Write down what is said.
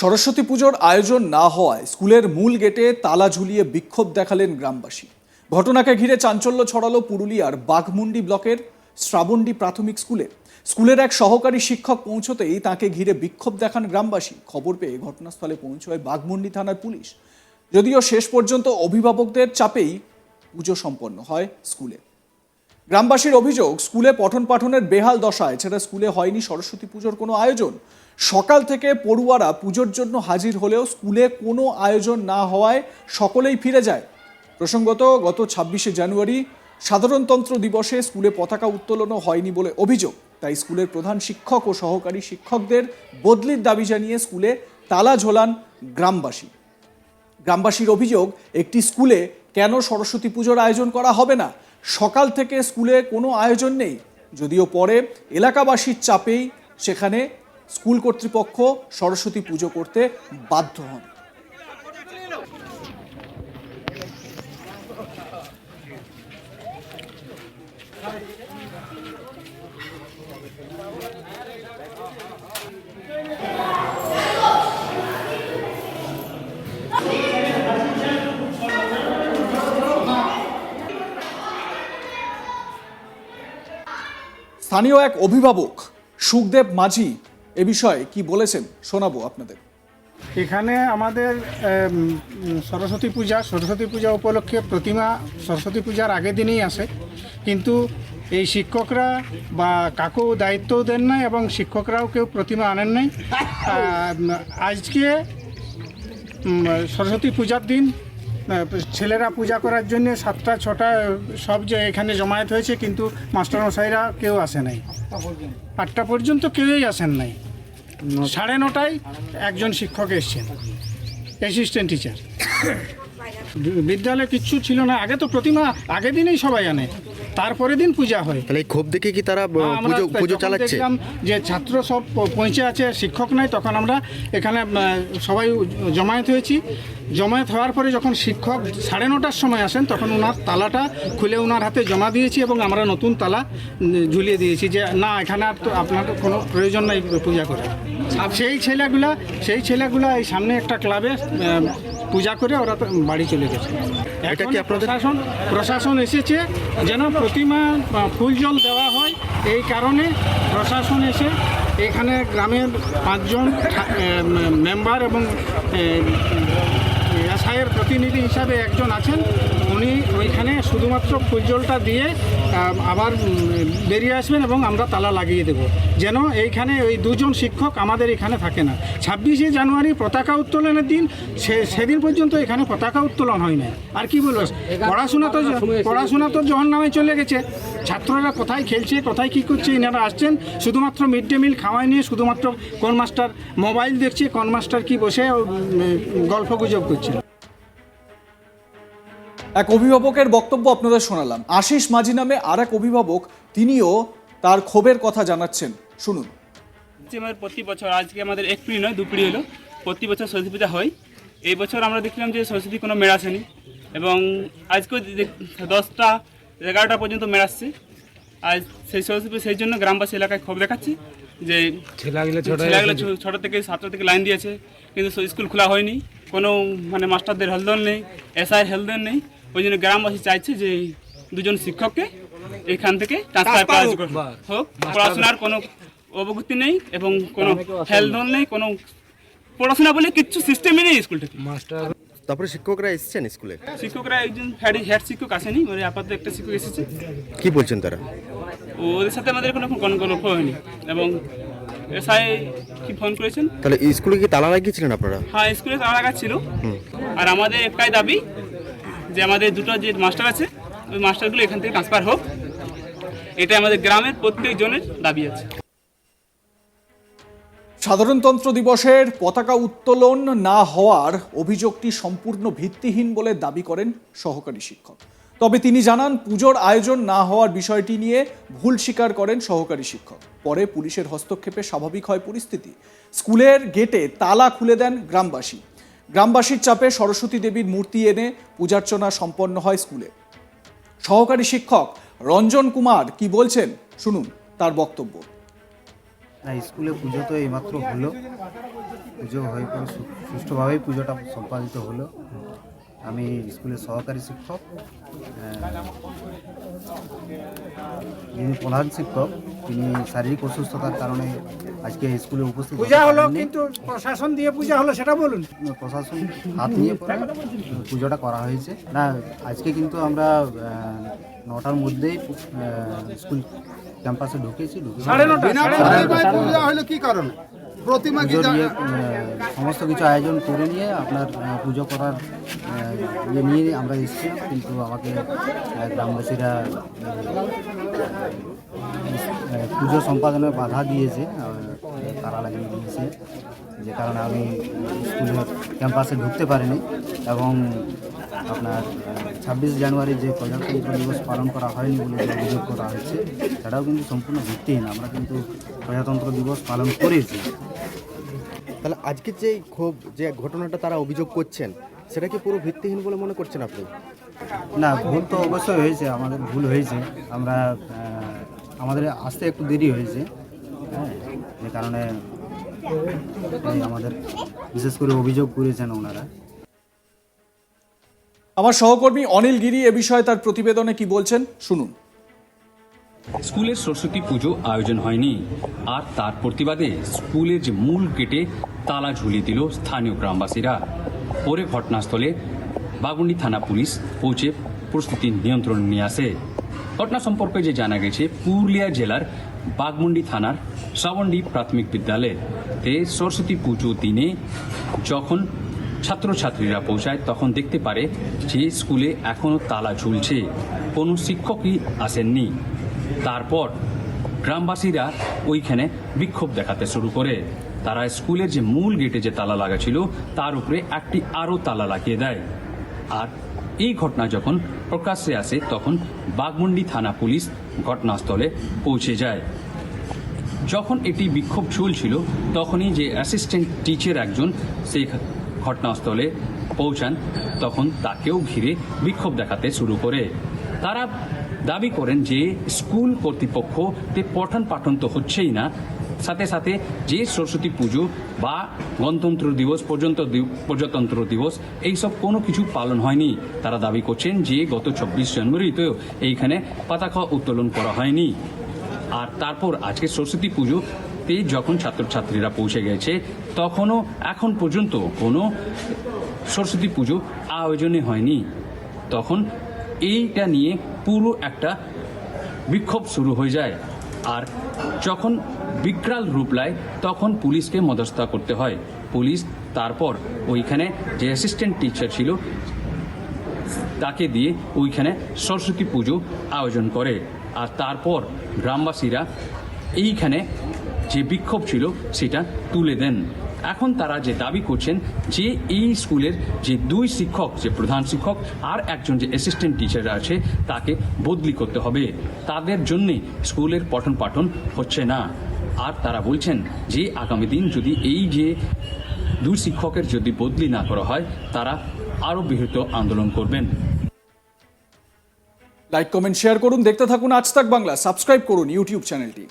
সরস্বতী পুজোর আয়োজন না হওয়ায় স্কুলের মূল গেটে তালা ঝুলিয়ে বিক্ষোভ দেখালেন গ্রামবাসী। ঘটনাকে ঘিরে চাঞ্চল্য ছড়ালো পুরুলিয়ার বাঘমুন্ডি ব্লকের শ্রাবণডি প্রাথমিক স্কুলে। স্কুলের এক সহকারী শিক্ষক পৌঁছতেই তাকে ঘিরে বিক্ষোভ দেখান গ্রামবাসী। খবর পেয়ে ঘটনাস্থলে পৌঁছয় বাঘমুন্ডি থানার পুলিশ। যদিও শেষ পর্যন্ত অভিভাবকদের চাপেই পুজো সম্পন্ন হয় স্কুলে। গ্রামবাসীর অভিযোগ, স্কুলে পঠন পাঠনের বেহাল দশা এছাড়া স্কুলে হয়নি সরস্বতী পুজোর কোনো আয়োজন। সকাল থেকে পড়ুয়ারা পুজোর জন্য হাজির হলেও স্কুলে কোনো আয়োজন না হওয়ায় সকলেই ফিরে যায়। প্রসঙ্গত, গত ছাব্বিশে জানুয়ারি সাধারণতন্ত্র দিবসে স্কুলে পতাকা উত্তোলনও হয়নি বলে অভিযোগ। তাই স্কুলের প্রধান শিক্ষক ও সহকারী শিক্ষকদের বদলির দাবি জানিয়ে স্কুলে তালা ঝোলান গ্রামবাসী। গ্রামবাসীর অভিযোগ, একটি স্কুলে কেন সরস্বতী পুজোর আয়োজন করা হবে না? সকাল থেকে স্কুলে কোনো আয়োজন নেই, যদিও পরে এলাকাবাসীর চাপেই সেখানে স্কুল কর্তৃপক্ষ সরস্বতী পুজো করতে বাধ্য হন। স্থানীয় এক অভিভাবক সুখদেব মাঝি এ বিষয়ে কি বলেছেন শোনাবো আপনাদের। এখানে আমাদের সরস্বতী পূজা সরস্বতী পূজা উপলক্ষে প্রতিমা সরস্বতী পূজার আগের দিনেই আসে। কিন্তু এই শিক্ষকরা বা কাকু দায়িত্বও দেন নাই এবং শিক্ষকরাও কেউ প্রতিমা আনেন নাই। আজকে সরস্বতী পূজার দিন ছেলেরা পূজা করার জন্য সাতটা, ছটা, সব যে এখানে জমায়েত হয়েছে, কিন্তু মাস্টারমশাইরা কেউ আসে নাই। আটটা পর্যন্ত কেউই আসেন নাই। সাড়ে নটায় একজন শিক্ষক এসছেন অ্যাসিস্ট্যান্ট টিচার বিদ্যালয়ে কিচ্ছু ছিল না। আগে তো প্রতিমা, আগের দিনেই সবাই আনে। তারপরে দিন পূজা হয়। তাহলে এই ক্ষোভ দেখে কি তারা পুজো পুজো চালাচ্ছে? যে ছাত্র সব পৌঁছে আছে শিক্ষক নাই তখন আমরা এখানে সবাই জমায়েত হয়েছি। জমায়েত হওয়ার পরে যখন শিক্ষক সাড়ে নটার সময় আসেন তখন ওনার তালাটা খুলে ওনার হাতে জমা দিয়েছি এবং আমরা নতুন তালা ঝুলিয়ে দিয়েছি যে না এখানে আর তো আপনার কোনো প্রয়োজন নাই পূজা করে। আর সেই ছেলেগুলা সেই ছেলেগুলা এই সামনে একটা ক্লাবে পূজা করে ওরা বাড়ি চলে গেছে। এটা কি আপনাদের- প্রশাসন প্রশাসন এসেছে যেন প্রতিমা ফুল জল দেওয়া হয়। এই কারণে প্রশাসন এসে এখানে গ্রামের পাঁচজন মেম্বার এবং এসআইয়ের প্রতিনিধি হিসাবে একজন আছেন। উনি ওইখানে শুধুমাত্র ফুল জলটা দিয়ে আবার বেরিয়ে আসবেন এবং আমরা তালা লাগিয়ে দেব। যেন এইখানে ওই দুজন শিক্ষক আমাদের এখানে থাকে না। ছাব্বিশে জানুয়ারি পতাকা উত্তোলনের দিন সে- সেদিন পর্যন্ত এখানে পতাকা উত্তোলন হয় না আর কি বলব? পড়াশোনা তো পড়াশোনা তো জহর নামে চলে গেছে। ছাত্ররা কোথায় খেলছে কোথায় কি করছে এনারা আসছেন। শুধুমাত্র মিড ডে মিল খাওয়াই নিয়ে শুধুমাত্র কোন মাস্টার মোবাইল দেখছে কোন মাস্টার কি বসে গল্প গুজব করছে। এক অভিভাবকের বক্তব্য আপনাদের শোনালাম। আশিস মাঝি নামে আর এক অভিভাবক তিনিও তার ক্ষোভের কথা জানাচ্ছেন। শুনুন। আমাদের প্রতি বছর আজকে আমাদের এক পিড়ি নয় দু পিড়ি হলো। প্রতি বছর সরস্বতী পূজা হয়। এই বছর আমরা দেখলাম যে সরস্বতী কোনো মেড়া আসেনি। এবং আজকেও দেখ- দশটা এগারোটা পর্যন্ত মেড়া আসছে। আজ সেই সরস্বতী পুজো সেই জন্য গ্রামবাসী এলাকায় ক্ষোভ দেখাচ্ছি যে ছেলেগুলো ছো- ছোটো থেকে সাতটা থেকে লাইন দিয়েছে। কিন্তু স্কুল খোলা হয়নি। কোনো মানে মাস্টারদের হেলদন নেই এসআই হেলদন নেই। ওই জন্য গ্রামবাসী চাইছে যে দুজন শিক্ষককে এখান থেকে ট্রান্সফার করা হোক। পড়াশোনার কোনো অবগতি নেই এবং কোনো হেলদন নেই কোনো পড়াশোনা বলে কিচ্ছু সিস্টেমই নেই স্কুলটাতে তারপরে শিক্ষকরা এসেছেন স্কুলে শিক্ষকরা একজন হেড শিক্ষক আসেনি মানে আপাতত একটা শিক্ষক এসেছে। কি বলছেন তারা? ওদের সাথে আমাদের কোনো কোনো গল্প হয়নি এবং এসআই কি ফোন করেছেন? তাহলে স্কুলে কি তালা লাগিয়েছিলেন আপনারা? হ্যাঁ স্কুলে তালা লাগা ছিল আর আমাদের একটাই দাবি যে আমাদের দুটো যে মাস্টার আছে, ওই মাস্টারগুলো এখান থেকে ট্রান্সফার হোক। এটা আমাদের গ্রামের প্রত্যেকজনের দাবি আছে। সাধারণতন্ত্র দিবসের পতাকা উত্তোলন না হওয়ার অভিযোগটি সম্পূর্ণ ভিত্তিহীন বলে দাবি করেন সহকারী শিক্ষক। তবে তিনি জানান, পুজোর আয়োজন না হওয়ার বিষয়টি নিয়ে ভুল স্বীকার করেন সহকারী শিক্ষক। পরে পুলিশের হস্তক্ষেপে স্বাভাবিক হয় পরিস্থিতি। স্কুলের গেটে তালা খুলে দেন গ্রামবাসী। গ্রামবাসীর চাপে সরস্বতী দেবীর মূর্তি এনে পূজার্চনা সম্পন্ন হয় স্কুলে। সহকারী শিক্ষক রঞ্জন কুমার কি বলছেন শুনুন তার বক্তব্য। স্কুলে পুজো তো এইমাত্র হলো। পুজো হয়ে পরে সুষ্ঠুভাবেই পুজোটা সম্পাদিত হলো। আমি স্কুলের সহকারী শিক্ষক যিনি প্রধান শিক্ষক তিনি শারীরিক অসুস্থতার কারণে আজকে স্কুলে উপস্থিত পূজা হলো কিন্তু প্রশাসন দিয়ে পূজা হলো সেটা বলুন। প্রশাসন হাত নিয়ে পুজোটা করা হয়েছে। না আজকে কিন্তু আমরা নটার মধ্যেই স্কুল ক্যাম্পাসে ঢুকেছি ঢুকে সাড়ে নটা পূজা হলো কি কারণে? প্রতিমা সমস্ত কিছু আয়োজন করে নিয়ে আপনার পুজো করার ইয়ে নিয়ে আমরা এসেছিলাম, কিন্তু আমাকে গ্রামবাসীরা পুজো সম্পাদনে বাধা দিয়েছে তারা লাগিয়ে দিয়েছে, যে কারণে আমি স্কুলের ক্যাম্পাসে ঢুকতে পারিনি, এবং আপনার ছাব্বিশ জানুয়ারি যে প্রজাতন্ত্র দিবস পালন করা হয়নি বলে যে অভিযোগ করা হয়েছে, সেটাও কিন্তু সম্পূর্ণ ভিত্তিহীন। আমরা কিন্তু প্রজাতন্ত্র দিবস পালন করেছি। তাহলে আজকে যে ক্ষোভ যে ঘটনাটা তারা অভিযোগ করছেন সেটা কি পুরো ভিত্তিহীন বলে মনে করছেন আপনি? না ভুল তো অবশ্যই হয়েছে আমাদের ভুল হয়েছে। আমরা আমাদের আসতে একটু দেরি হয়েছে হ্যাঁ যে কারণে আমাদের বিশেষ করে অভিযোগ করেছেন ওনারা। আমার সহকর্মী অনিল গিরি এ বিষয়ে তার প্রতিবেদনে কি বলছেন শুনুন। স্কুলের সরস্বতী পুজো আয়োজন হয়নি। আর তার প্রতিবাদে স্কুলের যে মূল গেটে তালা ঝুলিয়ে দিল স্থানীয় গ্রামবাসীরা। পরে ঘটনাস্থলে বাগুন্ডি থানা পুলিশ পৌঁছে পরিস্থিতি নিয়ন্ত্রণে নিয়ে আসে। ঘটনা সম্পর্কে যে জানা গেছে, পুরুলিয়া জেলার বাগমুন্ডি থানার শ্রাবণডি প্রাথমিক বিদ্যালয়তে সরস্বতী পুজো দিনে যখন ছাত্রছাত্রীরা পৌঁছায়, তখন দেখতে পারে যে স্কুলে এখনও তালা ঝুলছে। কোনো শিক্ষকই আসেননি। তারপর গ্রামবাসীরা ওইখানে বিক্ষোভ দেখাতে শুরু করে। তারা স্কুলের যে মূল গেটে যে তালা লাগা ছিল, তার উপরে একটি আরও তালা লাগিয়ে দেয়। আর এই ঘটনা যখন প্রকাশ্যে আসে, তখন বাগমুন্ডি থানা পুলিশ ঘটনাস্থলে পৌঁছে যায়। যখন এটি বিক্ষোভ চলছিল, তখনই যে অ্যাসিস্ট্যান্ট টিচার একজন সেই ঘটনাস্থলে পৌঁছান, তখন তাকেও ঘিরে বিক্ষোভ দেখাতে শুরু করে। তারা দাবি করেন যে স্কুল কর্তৃপক্ষতে পঠন পাঠন তো হচ্ছেই না। সাথে সাথে যে সরস্বতী পুজো বা গণতন্ত্র দিবস পর্যন্ত প্রজাতন্ত্র দিবস, এইসব কোনো কিছু পালন হয়নি। তারা দাবি করছেন যে গত চব্বিশ জানুয়ারিতেও এইখানে পতাকা উত্তোলন করা হয়নি। আর তারপর আজকে সরস্বতী পুজোতে যখন ছাত্রছাত্রীরা পৌঁছে গেছে, তখনও এখন পর্যন্ত কোনো সরস্বতী পুজো আয়োজনে হয়নি। তখন এইটা নিয়ে পুরো একটা বিক্ষোভ শুরু হয়ে যায়। আর যখন বিকরাল রূপ নেয়, তখন পুলিশকে মদস্থা করতে হয়। পুলিশ তারপর ওইখানে যে অ্যাসিস্ট্যান্ট টিচার ছিল, তাকে দিয়ে ওইখানে সরস্বতী পুজো আয়োজন করে। আর তারপর গ্রামবাসীরা এইখানে যে বিক্ষোভ ছিল, সেটা তুলে দেন। এখন তারা যে দাবি করছেন যে এই স্কুলের যে দুই শিক্ষক, যে প্রধান শিক্ষক আর একজন যে অ্যাসিস্ট্যান্ট টিচার আছে, তাকে বদলি করতে হবে। তাদের জন্যে স্কুলের পঠন পাঠন হচ্ছে না। আর তারা বলছেন যে আগামী দিন যদি এই যে দুই শিক্ষকের যদি বদলি না করা হয়, তারা আরও বৃহৎ আন্দোলন করবেন। লাইক কমেন্ট শেয়ার করুন। দেখতে থাকুন আজ তাক বাংলা। সাবস্ক্রাইব করুন ইউটিউব চ্যানেলটি।